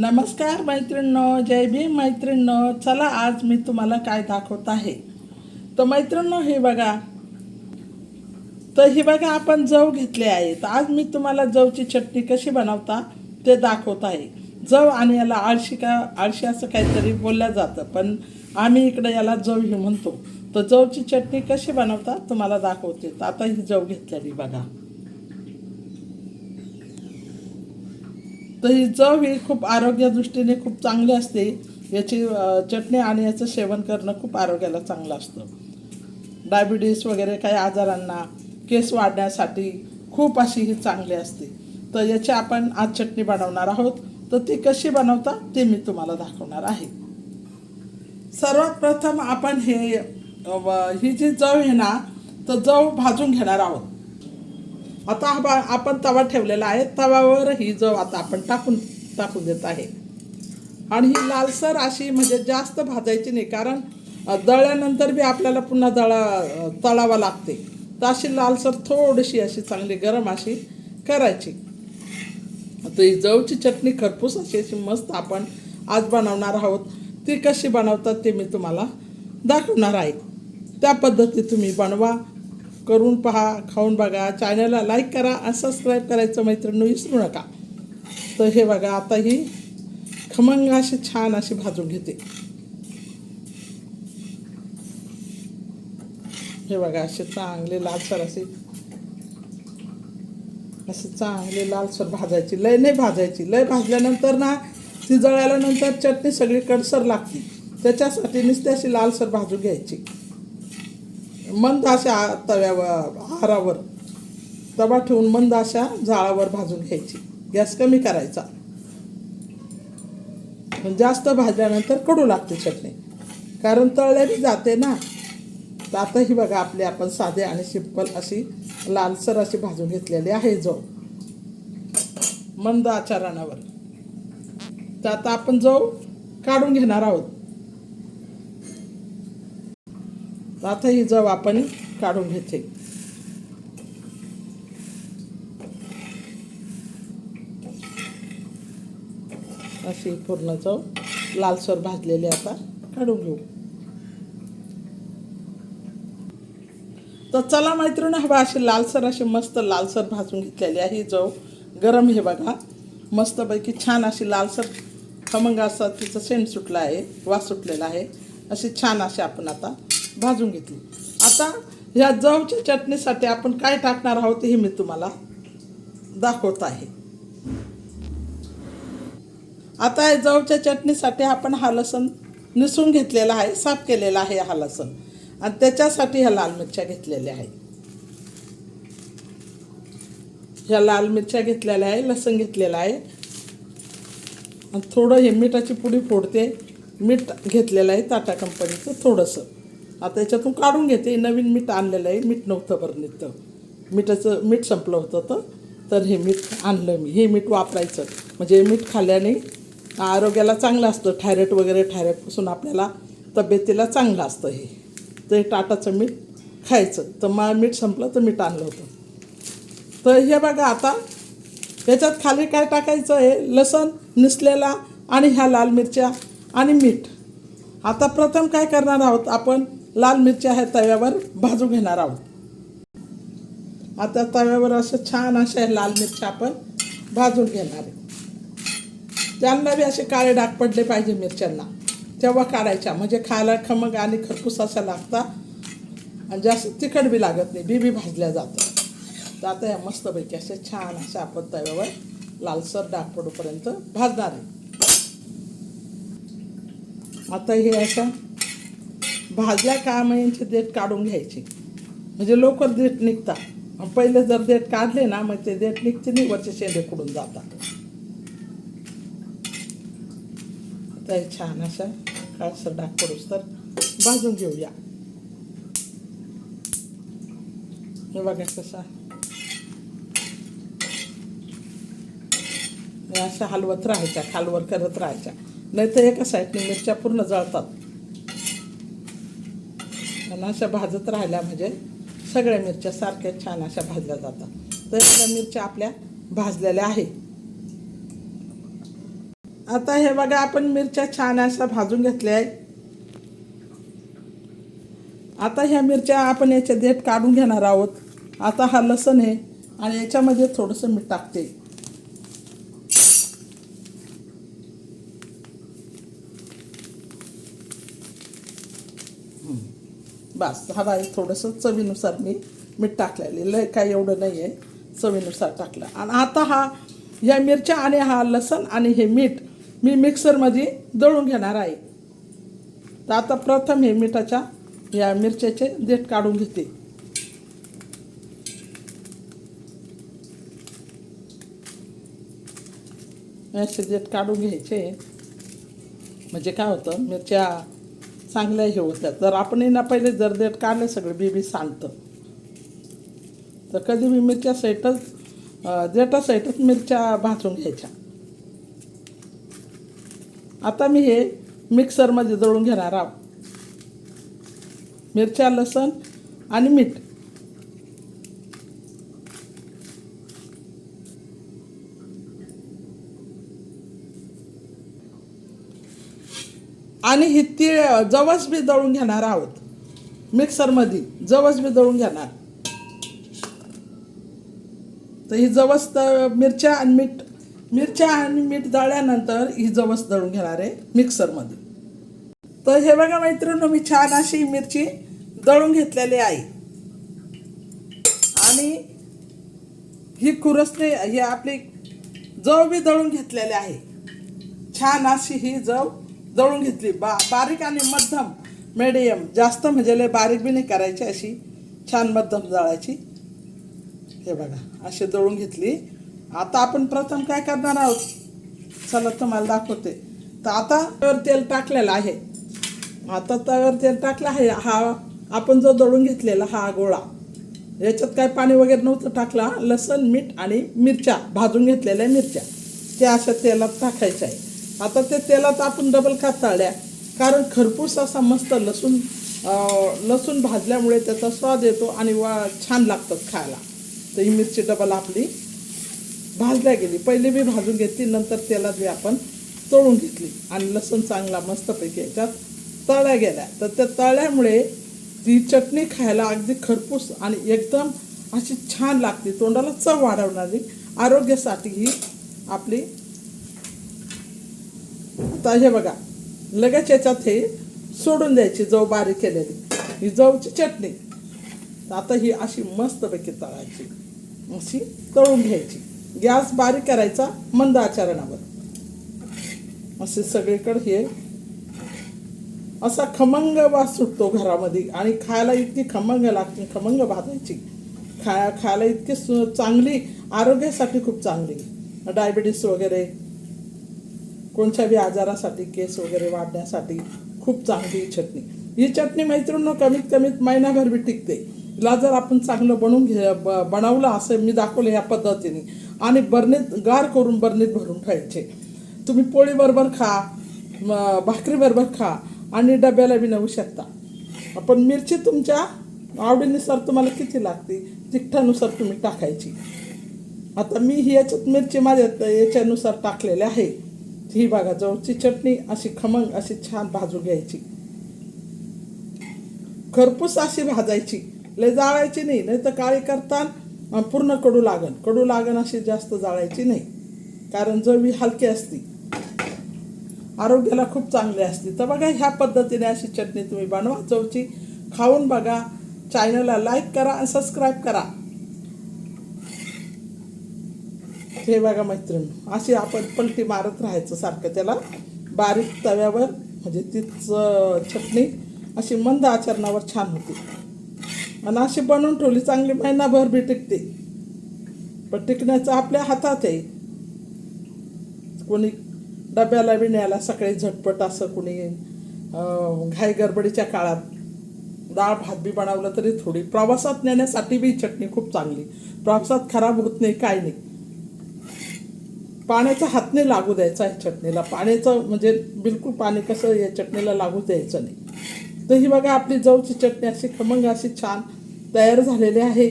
नमस्कार मैत्रिणींनो जय भीम मैत्रिणींनो. चला आज मी तुम्हाला काय दाखवत आहे. तर मैत्रिणींनो हे बघा. तर हे बघा आपण जव घेतले आहे तर आज मी तुम्हाला जवची चटणी कशी बनवता ते दाखवत आहे. जव आणि याला आळशी का आळशी असं काहीतरी बोललं जातं पण आम्ही इकडे याला जव हे म्हणतो. तर जवची चटणी कशी बनवता तुम्हाला दाखवते. तर आता ही जव घेतलेली बघा. तर ही चव ही खूप आरोग्यादृष्टीने खूप चांगली असते. याची चटणी आणि याचं सेवन करणं खूप आरोग्याला चांगलं असतं. डायबिटीस वगैरे काही आजारांना केस वाढण्यासाठी खूप अशी ही चांगली असते. तर याची आपण आज चटणी बनवणार आहोत. तर ती कशी बनवता ते मी तुम्हाला दाखवणार आहे. सर्वात प्रथम आपण हे ही जी जव आहे ना तर जव भाजून घेणार आहोत. आता हा बा- आपण तवा ठेवलेला आहे. तव्यावर ही जव आता आपण टाकून टाकून देत आहे. आणि ही लालसर अशी म्हणजे जास्त भाजायची नाही कारण दळल्यानंतर बी आपल्याला पुन्हा दळा तळावा लागते. तर अशी लालसर थोडीशी अशी चांगली गरम अशी करायची. तर ही जवची चटणी खरपूस अशी अशी मस्त आपण आज बनवणार आहोत. ती कशी बनवतात ते मी तुम्हाला दाखवणार आहे. त्या पद्धती तुम्ही बनवा. करून पहा खाऊन बघा चॅनलला लाईक करा आणि सबस्क्राईब करायचं मैत्रिणी विसरू नका. तर हे बघा आता ही खमंग अशी छान अशी भाजून घेते. हे बघा असे चांगले लालसर असे. असे चांगले लालसर भाजायची. लय नाही भाजायची. लय भाजल्यानंतर ना ती जळाल्यानंतर चटणी सगळी कडसर लागते. त्याच्यासाठी नुसती अशी लालसर भाजून घ्यायची. मंद अशा तव्यावर आहारावर तवा ठेवून मंद अशा जाळावर भाजून घ्यायची. गॅस कमी करायचा. जास्त भाजल्यानंतर कडू लागते चटणी. कारण तळल्याने जाते ना. तर आता ही बघा आपली आपण साधे आणि सिंपल अशी लालसर अशी भाजून घेतलेली आहे जो. मंद आचारणावर. तर आता आपण जो काढून घेणार आहोत तर आता ही जव आपण काढून घेते. अशी पूर्ण चव लालसर भाजलेली आता काढून घेऊ. तर चला मैत्रिणी हवा अशी लालसर अशी मस्त लालसर भाजून घेतलेली आहे. ही जव गरम हे बघा. मस्तपैकी छान अशी लालसर खमंग असा तिचं सेंट सुटला आहे वास सुटलेला आहे. अशी छान अशी आपण आता भाजून घेतली. आता ह्या जवच्या चटणीसाठी आपण काय टाकणार आहोत हे मी तुम्हाला दाखवत आहे. आता या जवच्या चटणीसाठी आपण हा लसण निसून घेतलेला आहे साफ केलेला आहे हा लसण. आणि त्याच्यासाठी ह्या लाल मिरच्या घेतलेल्या आहे ह्या लाल मिरच्या घेतलेल्या आहे लसण घेतलेलं आहे. आणि थोडं हे मिठाची पुडी फोडते मीठ घेतलेलं आहे टाटा कंपनीचं थोडंसं. आता याच्यातून काढून घेते. नवीन मीठ आणलेलं आहे. मीठ नव्हतं बरं निघतं मिठाचं मीठ संपलं होतं तर. तर हे मीठ आणलं मी. हे मीठ वापरायचं. म्हणजे मीठ खाल्ल्याने आरोग्याला चांगलं असतं. थायरॉइड वगैरे थायरॉइडपासून आपल्याला तब्येतीला चांगलं असतं हे. तर हे टाटाचं मीठ खायचं. तर मग मीठ संपलं तर मीठ आणलं होतं. तर हे बघा आता. याच्यात खाली काय टाकायचं आहे? लसण निसलेला आणि ह्या लाल मिरच्या आणि मीठ. आता प्रथम काय करणार आहोत आपण? लाल मिरच्या ह्या तव्यावर भाजू घेणार आहोत. आता तव्यावर असं छान अशा लाल मिरच्या आपण भाजून घेणार आहे. त्यांना बी असे काळे डाग पडले पाहिजे मिरच्यांना. तेव्हा काढायच्या म्हणजे खायला खमग आणि खरपूस असा लागता. आणि जास्त तिखट बी लागत नाही बी बी भाजल्या जातं. तर आता या मस्तपैकी असे छान अशा आपण तव्यावर लालसर डाग पडूपर्यंत भाजणार आहे. आता हे अशा भाजल्या का मग देठ काढून घ्यायची. म्हणजे लवकर देठ निघतात. पहिले जर देठ काढले ना मग ते देठ निघते नाही वरचे शेंडे कुडून जातात. आता हे छान अशा काळसर डाग पडूस तर भाजून घेऊया. हे बघा कसा. अशा हलवत राहायच्या खालवर करत राहायच्या. नाही तर एका साईडने मिरच्या पूर्ण जळतात. आणि अशा भाजत राहिल्या म्हणजे सगळ्या मिरच्या सारख्या छान अशा भाजल्या जातात. तर या मिरच्या आपल्या भाजलेल्या आहे आता हे बघा आपण मिरच्या छान अशा भाजून घेतल्या आहेत. आता ह्या मिरच्या आपण याचे देठ काढून घेणार आहोत. आता हा लसण आहे आणि याच्यामध्ये थोडंसं मीठ टाकते. बस हा आहे थोडंसं चवीनुसार मी मीठ टाकलेलं लय काय एवढं नाही आहे चवीनुसार टाकलं. आणि आता हा या मिरच्या आणि हा लसण आणि हे मीठ मी मिक्सरमध्ये दळून घेणार आहे. तर आता प्रथम हे मिठाच्या या मिरच्याचे देठ काढून घेते. असे देठ काढून घ्यायचे. म्हणजे काय होतं मिरच्या चांगल्या हे होत्या जर आपण ना पहिले जर देठ काढले सगळे बीबी सांगतं तर कधी मी मिरच्या सेटच देठा सेटच मिरच्या भाजून घ्यायच्या. आता मी हे मिक्सरमध्ये दळून घेणार आहोत मिरच्या लसण आणि मीठ. आणि ही तीळ जवस बी दळून घेणार आहोत. मिक्सरमध्ये जवस बी दळून घेणार. तर ही जवस तर मिरच्या आणि मीठ मिरच्या आणि मीठ दळल्यानंतर ही जवस दळून घेणार आहे मिक्सरमध्ये. तर हे बघा मैत्रिणी मी छान अशी मिरची दळून घेतलेली आहे. आणि ही खुरसणी ही आपली जव बी दळून घेतलेली आहे. छान अशी ही जव दळून घेतली. बा बारीक आणि मध्यम मिडियम जास्त म्हणजे लय बारीक बी नाही करायची अशी. छान मध्यम जाळायची. हे बघा अशी दळून घेतली. आता आपण प्रथम काय करणार आहोत? चला तुम्हाला दाखवते. तर आता तव्यावर तेल टाकलेलं आहे. आता तव्यावर तेल टाकलं आहे. हा आपण जो दळून घेतलेला हा गोळा. याच्यात काय पाणी वगैरे नव्हतं टाकला. लसण मीठ आणि मिरच्या. भाजून घेतलेल्या मिरच्या. त्या अशा तेलात टाकायच्या आहे आता ते तेलात आपण डबल का तळल्या कारण खरपूस असा मस्त लसूण लसूण भाजल्यामुळे त्याचा स्वाद येतो आणि वा छान लागतात खायला. तर ही मिरची डबल आपली भाजल्या गेली. पहिले मी भाजून घेतली नंतर तेलात बी आपण तळून घेतली. आणि लसूण चांगला मस्तपैकी याच्यात तळल्या गेल्या. तर त्या तळल्यामुळे ती चटणी खायला अगदी खरपूस आणि एकदम अशी छान लागते. तोंडाला चव वाढवणारी आरोग्यासाठी ही आपली आता हे बघा लगेच याच्यात हे सोडून द्यायची जव बारीक केलेली ही जवची चटणी. आता ही अशी मस्तपैकी तळायची अशी तळून घ्यायची. गॅस बारीक करायचा मंद आचरणावर. असे सगळीकडे हे असा खमंग वास सुटतो घरामध्ये आणि खायला इतकी खमंग लागते खमंग भाजायची. खाया खायला इतकी चांगली आरोग्यासाठी खूप चांगली. डायबिटीस वगैरे कोणत्या बी आजारासाठी केस वगैरे वाढण्यासाठी खूप चांगली ही चटणी. ही चटणी मैत्रिणं कमीत कमीत महिनाभर बी टिकते. हिला जर आपण चांगलं बनवून घे ब बनवलं असं मी दाखवलं या पद्धतीने आणि बरणीत गार करून बरणीत भरून ठेवायचे तुम्ही पोळीबरोबर खा भाकरीबरोबर खा आणि डब्याला बी नेऊ शकता. पण मिरची तुमच्या आवडीनुसार तुम्हाला किती लागते? तिखटानुसार तुम्ही टाकायची. आता मी ही याच्यात मिरची माझ्या याच्यानुसार टाकलेली आहे. ही बघा जवळची चटणी अशी खमंग अशी छान भाजून घ्यायची. खरपूस अशी भाजायची. लय जाळायची नाही नाही तर काळी करताना पूर्ण कडू लागन. कडू लागन अशी जास्त जाळायची नाही. कारण जवी हलकी असती. आरोग्याला खूप चांगली असते. तर बघा ह्या पद्धतीने अशी चटणी तुम्ही बनवा. चवची खाऊन बघा. चॅनलला लाईक करा आणि सबस्क्राईब करा. हे बघा मैत्रीण अशी आपण पलटी मारत राहायचं सारखं त्याला. बारीक तव्यावर म्हणजे तीच चटणी अशी मंद आचरणावर छान होती. आणि अशी बनवून ठेवली चांगली महिनाभर बी टिकते. पण टिकण्याचं आपल्या हातात आहे. कोणी डब्याला बी न्यायला सकाळी झटपट असं कोणी घाई गडबडीच्या काळात डाळ भात बी बनवलं तरी थोडी. प्रवासात नेण्यासाठी बी चटणी खूप चांगली. प्रवासात खराब होत नाही काय नाही. पाण्याचा हातने लागू द्यायचा आहे चटणीला. पाण्याचं म्हणजे बिलकुल पाणी कसं या चटणीला लागू द्यायचं नाही. तर ही बघा आपली जवची चटणी अशी खमंग अशी छान तयार झालेली आहे.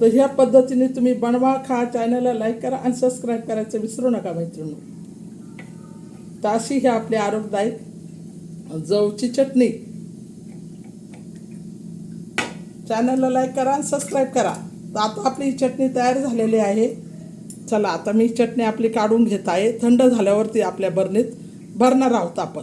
तर ह्या पद्धतीने तुम्ही बनवा खा चॅनलला लाईक करा आणि सबस्क्राईब करायचं विसरू नका मैत्रिणी. तर अशी ही आपली आरोग्यदायक जवची चटणी. चॅनलला लाईक करा आणि सबस्क्राईब करा. तर आता आपली ही चटणी तयार झालेली आहे. चला आता मी चटणी आपली काढून घेत आहे. थंड झाल्यावरती आपल्या बरणीत भरणार आहोत आपण.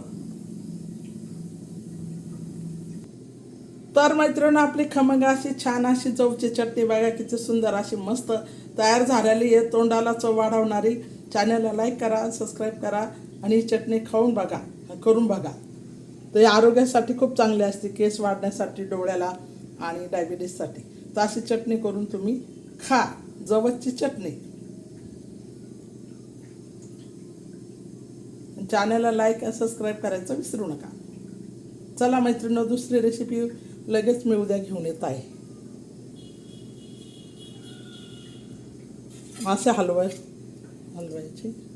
तर मैत्रिणी आपली खमंग अशी छान अशी चवची चटणी बघा किती सुंदर अशी मस्त तयार झालेली आहे. तोंडाला चव वाढवणारी. चॅनलला लाईक करा सबस्क्राईब करा आणि ही चटणी खाऊन बघा करून बघा. तर आरोग्यासाठी खूप चांगली असते केस वाढण्यासाठी डोळ्याला आणि डायबिटीससाठी तर अशी चटणी करून तुम्ही खा जवळची चटणी. चॅनलला लाईक आणि सबस्क्राईब करायचं विसरू नका. चला मैत्रिणी दुसरी रेसिपी लगेच मी उद्या घेऊन येत आहे. मासे हलवाय हलवायची.